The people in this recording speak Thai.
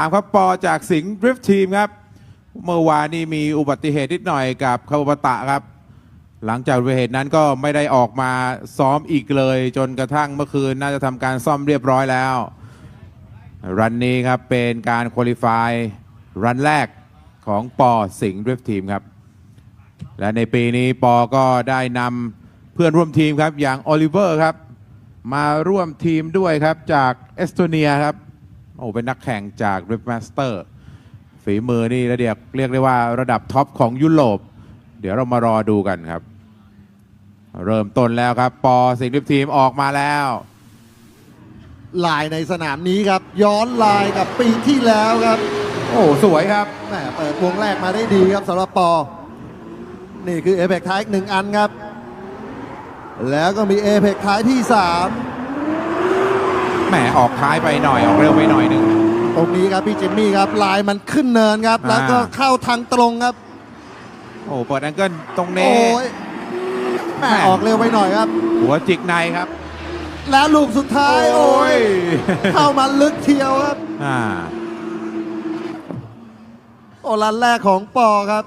ามครับปอจากสิงห์ดริฟท์ทีมครับ เมื่อวานนี้มีอุบัติเหตุนิดหน่อยกับคาวาบตะครับ หลังจากอุบัติเหตุนั้นก็ไม่ได้ออกมาซ้อมอีกเลย จนกระทั่งเมื่อคืนน่าจะทำการซ่อมเรียบร้อยแล้ว รันนี้ครับเป็นการคุริฟายรันแรกของปอสิงห์ดริฟท์ทีมครับ และในปีนี้ปอก็ได้นำเพื่อนร่วมทีมครับอย่างโอลิเวอร์ครับ มาร่วมทีมด้วยครับจากเอสโตเนียครับ โอ้เป็นนักแข่งจาก r i f Master ฝีมือนี่ระเดียกเรียกได้ว่าระดับท็อปของยุโรป เดี๋ยวเรามารอดูกันครับ เริ่มต้นแล้วครับ ปอสิงห์ดริฟท์ทีมออกมาแล้วลายในสนามนี้ครับ ย้อนลายกับปีที่แล้วครับ โอ้สวยครับแหมเปิดวงแรกมาได้ดีครับสำหรับปอ นี่คือเอ e พ t ท้ายอีกหนึ่งอันครับ แล้วก็มีเอ e พ t ท้ายที่ แหมออกท้ายไปหน่อย ออกเร็วไปหน่อยหนึ่ง3ตรงนี้ครับพี่จิมมี่ครับลายมันขึ้นเนินครับอ่าแล้วก็เข้าทางตรงครับ โอ้เปิดแองเกิลตรงโอ้นี้ ยแหมออกเร็วไปหน่อยครับ หัวจิกในครับ แล้วลูกสุดท้ายโอ้ย เข้ามาลึกเทียวครับ อ่า โอ้ลันแรกของปอครับ